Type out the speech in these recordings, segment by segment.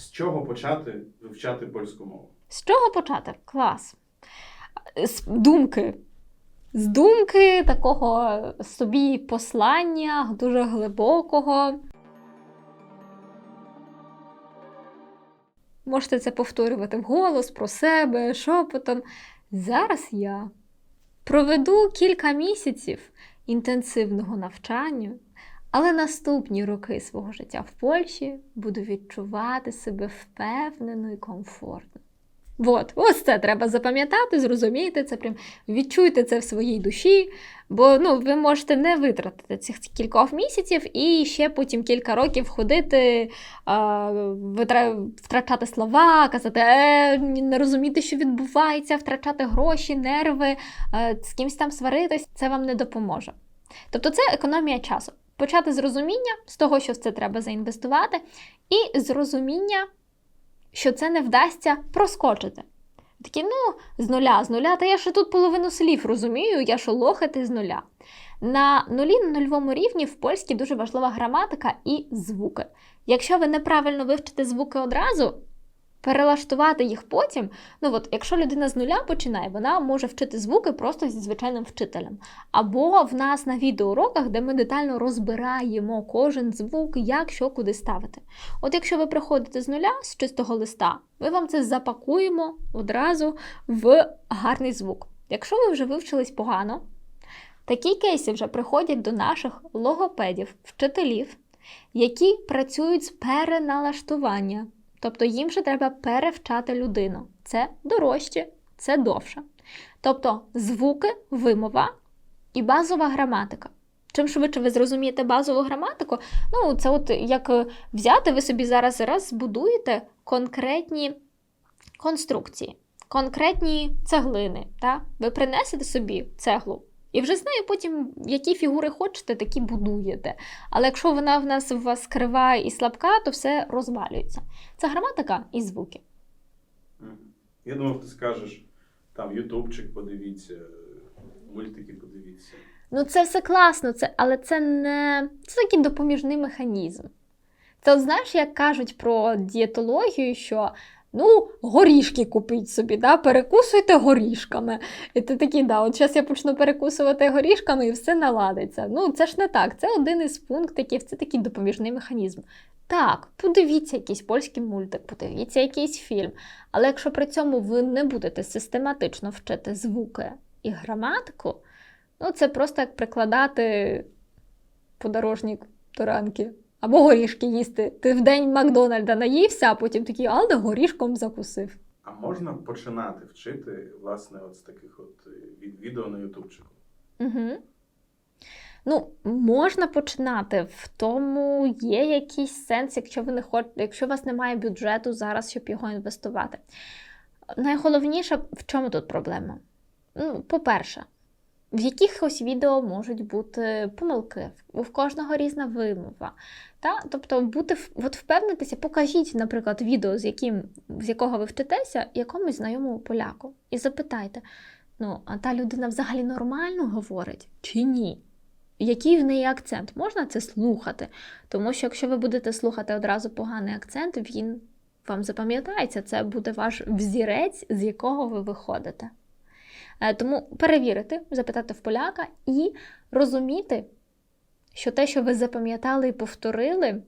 З чого почати вивчати польську мову? З чого почати? Клас. З думки. З думки такого собі послання, дуже глибокого. Можете це повторювати вголос про себе, шепотом. Зараз я проведу кілька місяців інтенсивного навчання, але наступні роки свого життя в Польщі буду відчувати себе впевнено і комфортно. От, ось це треба запам'ятати, зрозуміти це, прям відчуйте це в своїй душі, бо ну, ви можете не витратити цих кількох місяців і ще потім кілька років ходити, а, втрачати слова, казати, е, не розуміти, що відбувається, втрачати гроші, нерви, е, з кимось там сваритись, це вам не допоможе. Тобто це економія часу. Почати з розуміння, з того, що в це треба заінвестувати, і з розуміння, що це не вдасться проскочити. Такі, ну, з нуля, з нуля, та я ще тут половину слів розумію, я що лохати з нуля. На нулі, на нульовому рівні в польській дуже важлива граматика і звуки. Якщо ви неправильно вивчите звуки одразу, перелаштувати їх потім. Ну от, якщо людина з нуля починає, вона може вчити звуки просто зі звичайним вчителем. Або в нас на відеоуроках, де ми детально розбираємо кожен звук, як що куди ставити. От якщо ви приходите з нуля з чистого листа, ми вам це запакуємо одразу в гарний звук. Якщо ви вже вивчились погано, такі кейси вже приходять до наших логопедів, вчителів, які працюють з переналаштування. Тобто їм вже треба перевчати людину. Це дорожче, це довше. Тобто звуки, вимова і базова граматика. Чим швидше ви зрозумієте базову граматику, ну це от як е, взяти, ви собі зараз раз збудуєте конкретні конструкції, конкретні цеглини. Та? Ви принесете собі цеглу. І вже з нею потім, які фігури хочете, такі будуєте. Але якщо вона в нас у вас крива і слабка, то все розвалюється. Це граматика і звуки. Я думав, ти скажеш там ютубчик подивіться, мультики подивіться. Ну, це все класно, це, але це не це такий допоміжний механізм. Це, от, знаєш, як кажуть про дієтологію, що ну, горішки купіть собі, да? перекусуйте горішками. І ти такий, да, от зараз я почну перекусувати горішками і все наладиться. Ну, це ж не так. Це один із пунктиків, це такий допоміжний механізм. Так, подивіться якийсь польський мультик, подивіться якийсь фільм. Але якщо при цьому ви не будете систематично вчити звуки і граматику, Ну, це просто як прикладати подорожник до ранки. Або горішки їсти. Ти в день Макдональда наївся, а потім такий, але горішком закусив. А можна починати вчити, власне, от з таких от е, від- відео на ютубчику? Угу. Ну, можна починати, в тому є якийсь сенс, якщо ви не хочете, якщо у вас немає бюджету зараз, щоб його інвестувати. Найголовніше, в чому тут проблема? Ну, по-перше, в якихось відео можуть бути помилки, у кожного різна вимова. Та? Тобто бути, от впевнитися, покажіть, наприклад, відео, з, яким, з якого ви вчитеся, якомусь знайомому поляку, і запитайте, ну, а та людина взагалі нормально говорить чи ні? Який в неї акцент? Можна це слухати? Тому що якщо ви будете слухати одразу поганий акцент, він вам запам'ятається, це буде ваш взірець, з якого ви виходите. Е, Тому перевірити, запитати в поляка і розуміти, що те, що ви запам'ятали і повторили,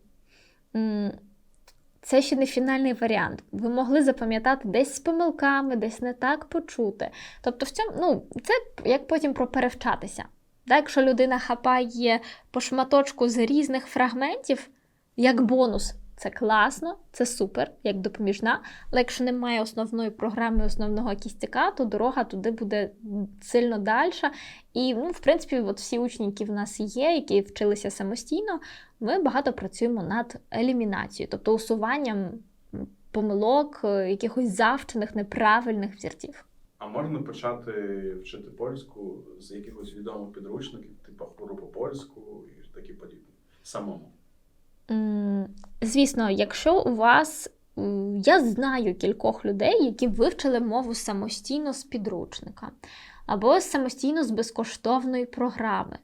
це ще не фінальний варіант. Ви могли запам'ятати десь з помилками, десь не так почути. Тобто, в цьому, ну, це як потім про перевчатися. Так, якщо людина хапає по шматочку з різних фрагментів, як бонус, це класно, це супер, як допоміжна. Але якщо немає основної програми, основного кістяка, то дорога туди буде сильно далі. І, ну, в принципі, от всі учні, які в нас є, які вчилися самостійно, ми багато працюємо над елімінацією, тобто усуванням помилок, е, якихось завчених, неправильних взірців. А можна почати вчити польську з якихось відомих підручників, типу по польську і такі подібне. Самому. Звісно, якщо у вас. Я знаю кількох людей, які вивчили мову самостійно з підручника або самостійно з безкоштовної програми.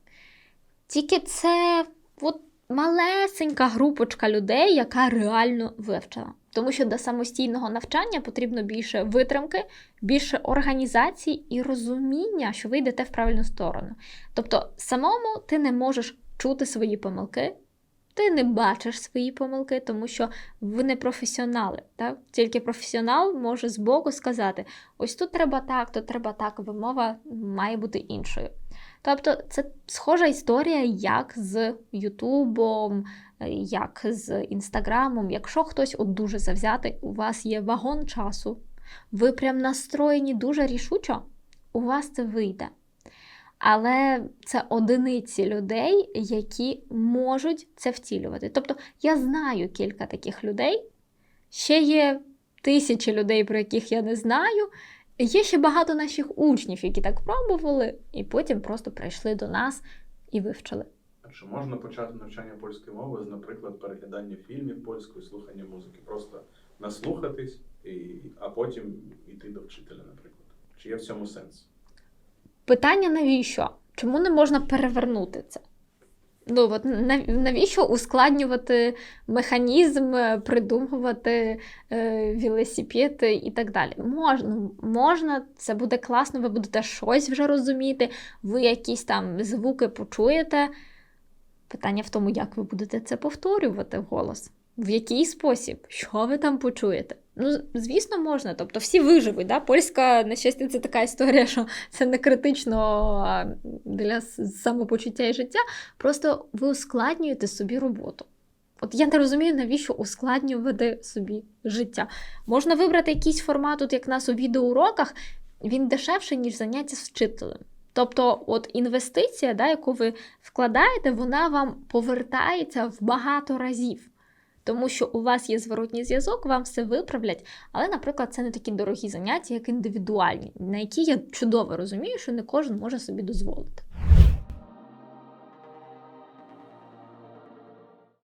Тільки це от малесенька групочка людей, яка реально вивчила. Тому що до самостійного навчання потрібно більше витримки, більше організації і розуміння, що ви йдете в правильну сторону. Тобто, самому ти не можеш чути свої помилки, ти не бачиш свої помилки, тому що ви не професіонали. Так? Тільки професіонал може збоку сказати: ось тут треба так, тут треба так, вимова має бути іншою. Тобто, це схожа історія, як з Ютубом, як з Інстаграмом. Якщо хтось от дуже завзятий, у вас є вагон часу, ви прям настроєні дуже рішучо, у вас це вийде. Але це одиниці людей, які можуть це втілювати. Тобто я знаю кілька таких людей, ще є тисячі людей, про яких я не знаю. Є ще багато наших учнів, які так пробували, і потім просто прийшли до нас і вивчили. Чи можна почати навчання польської мови з, наприклад, переглядання фільмів польською, слухання музики? Просто наслухатись, і, а потім йти до вчителя, наприклад. Чи є в цьому сенс? Питання навіщо? Чому не можна перевернути це? Ну, от навіщо ускладнювати механізм, е, придумувати е, велосипеди і так далі? Можна, можна, це буде класно, ви будете щось вже розуміти, ви якісь там звуки почуєте. Питання в тому, як ви будете це повторювати вголос. В який спосіб? Що ви там почуєте? Ну, звісно, можна. Тобто всі виживуть. Да? Польська, на щастя, це така історія, що це не критично для самопочуття і життя. Просто ви ускладнюєте собі роботу. От я не розумію, навіщо ускладнювати собі життя. Можна вибрати якийсь формат, от як нас у відеоуроках, він дешевший, ніж заняття з вчителем. Тобто, от інвестиція, да, яку ви вкладаєте, вона вам повертається в багато разів. Тому що у вас є зворотній зв'язок, вам все виправлять. Але, наприклад, це не такі дорогі заняття, як індивідуальні, на які я чудово розумію, що не кожен може собі дозволити.